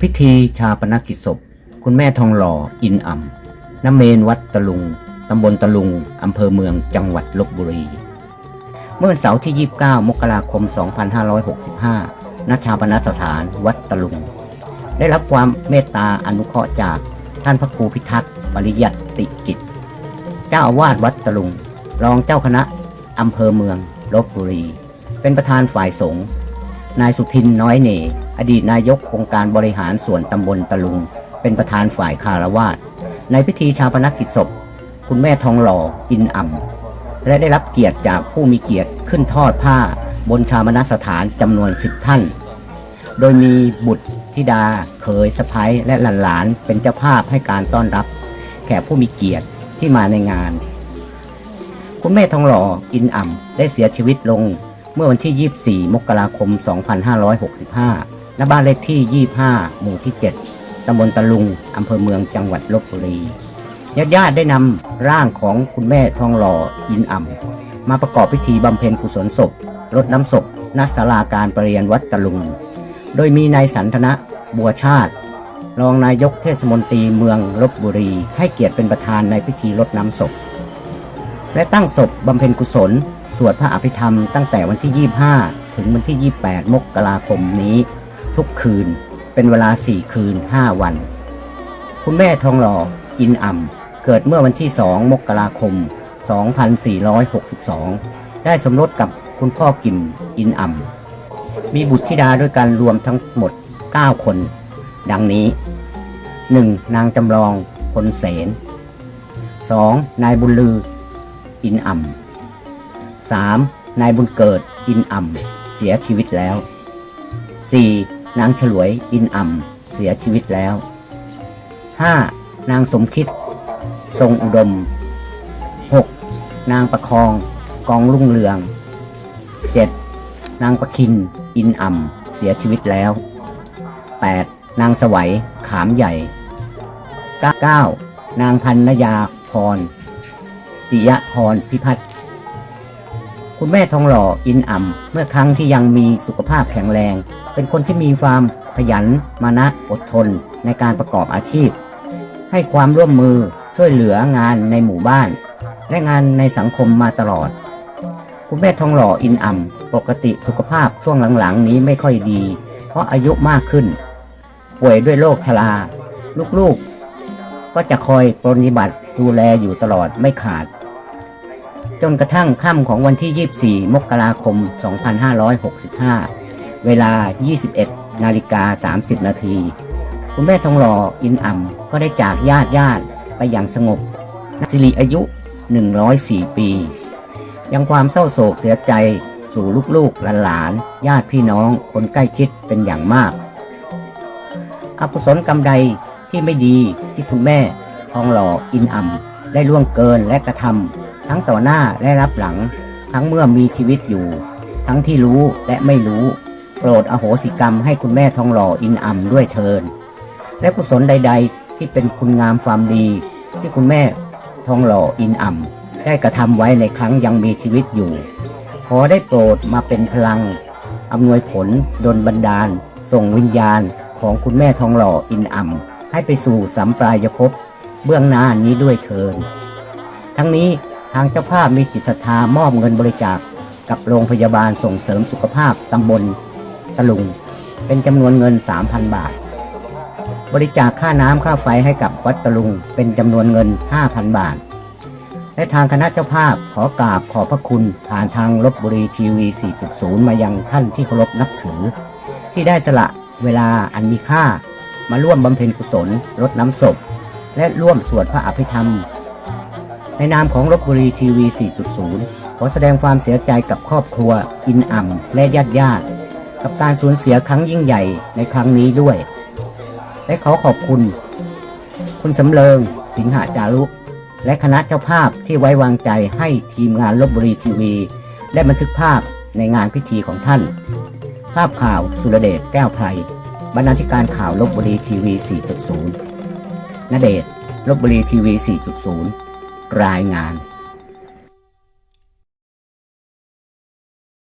พิธีชาปนกิจศพ คุณแม่ทองหล่ออินอ่ำน้ำเมนวัดตะลุง ตำบลตะลุง อำเภอเมืองจังหวัดลบบุรี เมื่อวันเสาร์ที่ 29 มกราคม 2565ณชาปนสถานวัดตะลุง ได้รับความเมตตาอนุเคราะห์จากท่านพระครูพิทักษ์ปริยัติกิจ เจ้าอาวาสวัดตะลุง รองเจ้าคณะอำเภอเมืองลบบุรี เป็นประธานฝ่ายสงฆ์นายสุทินน้อยเน อดีตนายกองค์การบริหารส่วนตำบลตะลุง เป็นประธานฝ่ายคารวาสในพิธีชาปนกิจศพ คุณแม่ทองหล่ออินอ่ำและได้รับเกียรติจากผู้มีเกียรติขึ้นทอดผ้าบนชาปนสถานจำนวนสิบท่าน โดยมีบุตรธิดาเคยสะพ้ยและหลานๆเป็นเจ้าภาพให้การต้อนรับ แขกผู้มีเกียรติที่มาในงาน คุณแม่ทองหล่ออินอ่ำได้เสียชีวิตลงเมื่อวันที่ 24 มกราคม 2565 ณบ้านเลขที่ 25 หมู่ที่ 7 ตำบลตะลุง อำเภอเมืองจังหวัดลบบุรี ญาติญาติๆได้นำร่างของคุณแม่ทองหล่ออินอ่ำมาประกอบพิธีบำเพ็ญกุศลศพรดน้ำศพณศาลาการประเรียนวัดตะลุง โดยมีนายสันทนะบัวชาติ รองนายกเทศมนตรีเมืองลบบุรี ให้เกียรติเป็นประธานในพิธีรดน้ำศพ และตั้งศพบำเพ็ญกุศล สวดพระอภิธรรมตั้งแต่วันที่ 25 ถึงวันที่ 28 มกราคมนี้ ทุกคืน เป็นเวลา4คืน5วัน คุณแม่ทองหล่ออินอ่ำเกิดเมื่อวันที่2มกราคม 2462 ได้สมรสกับคุณพ่อกิมอินอ่ำมีบุตรธิดาด้วยกันรวมทั้งหมด 9 คน ดังนี้ 1. นางจำลองพลเสน 2. นายบุญลือ อินอ่ำ 3. นายบุญเกิดอินอ่ำเสียชีวิตแล้ว 4. นางฉลวยอินอ่ำเสียชีวิตแล้ว 5. นางสมคิด ทรงอุดม 6. นางประคองกองรุ่งเรือง 7. นางประคินอินอ่ำเสียชีวิตแล้ว 8. นางสวัยขามใหญ่ 9. นางพันนยาพรติยพรพิพัฒน์ คุณแม่ทองหล่ออินอ่ำเมื่อครั้งที่ยังมีสุขภาพแข็งแรง เป็นคนที่มีความขยันมานะอดทนในการประกอบอาชีพ ให้ความร่วมมือช่วยเหลืองานในหมู่บ้าน และงานในสังคมมาตลอด คุณแม่ทองหล่ออินอ่ำปกติสุขภาพช่วงหลังๆ นี้ไม่ค่อยดี เพราะอายุมากขึ้น ป่วยด้วยโรคชราลูกๆก็จะคอยปรนนิบัติดูแลอยู่ตลอดไม่ขาด จนกระทั่งค่ำของวันที่ 24 มกราคม 2565 เวลา 21 นาฬิกา 30 นาที คุณแม่ทองหล่ออินอ่ำก็ได้จากญาติญาติไปอย่างสงบสิริอายุ 104 ปี ยังความเศร้าโศกเสียใจสู่ลูกๆหลานๆญาติพี่น้องคนใกล้ชิดเป็นอย่างมาก อกุศลกรรมใดที่ไม่ดีที่คุณแม่ทองหล่ออินอ่ำได้ล่วงเกินและกระทำ ทั้งต่อหน้าและรับหลัง ทั้งเมื่อมีชีวิตอยู่ ทั้งที่รู้และไม่รู้ โปรดอโหสิกรรมให้คุณแม่ทองหล่ออินอ่ำด้วยเทิน และกุศลใด ๆ ที่เป็นคุณงามความดี ที่คุณแม่ทองหล่ออินอ่ำได้กระทำไว้ในครั้งยังมีชีวิตอยู่ ขอได้โปรดมาเป็นพลังอำนวยผลดลบันดาล ส่งวิญญาณของคุณแม่ทองหล่ออินอ่ำให้ไปสู่สัมปรายภพเบื้องหน้านี้ด้วยเทิน ทั้งนี้ ทางเจ้าภาพมีจิตศรัทธามอบเงินบริจาคกับโรงพยาบาลส่งเสริมสุขภาพตำบลตะลุง เป็นจำนวนเงิน 3,000 บาท บริจาคค่าน้ำค่าไฟให้กับวัดตะลุง เป็นจำนวนเงิน 5,000 บาท และทางคณะเจ้าภาพขอกราบขอบพระคุณผ่านทางลบบุรีทีวี 4.0 มายังท่านที่เคารพนับถือ ที่ได้สละเวลาอันมีค่า มาร่วมบำเพ็ญกุศลรดน้ำศพ และร่วมสวดพระอภิธรรม ในนามของลบบุรีทีวี 4.0 ขอแสดงความเสียใจกับครอบครัว อินอ่ำและญาติญาติๆกับการสูญเสียครั้งยิ่งใหญ่ในครั้งนี้ด้วย และขอขอบคุณ คุณสำเริง สิงหาจารุและคณะเจ้าภาพที่ไว้วางใจให้ทีมงานลบบุรีทีวี ได้บันทึกภาพในงานพิธีของท่าน ภาพข่าวสุรเดชแก้วไพรบรรณาธิการข่าวลบบุรีทีวี 4.0นเดชลบบุรีทีวี 4.0 รายงาน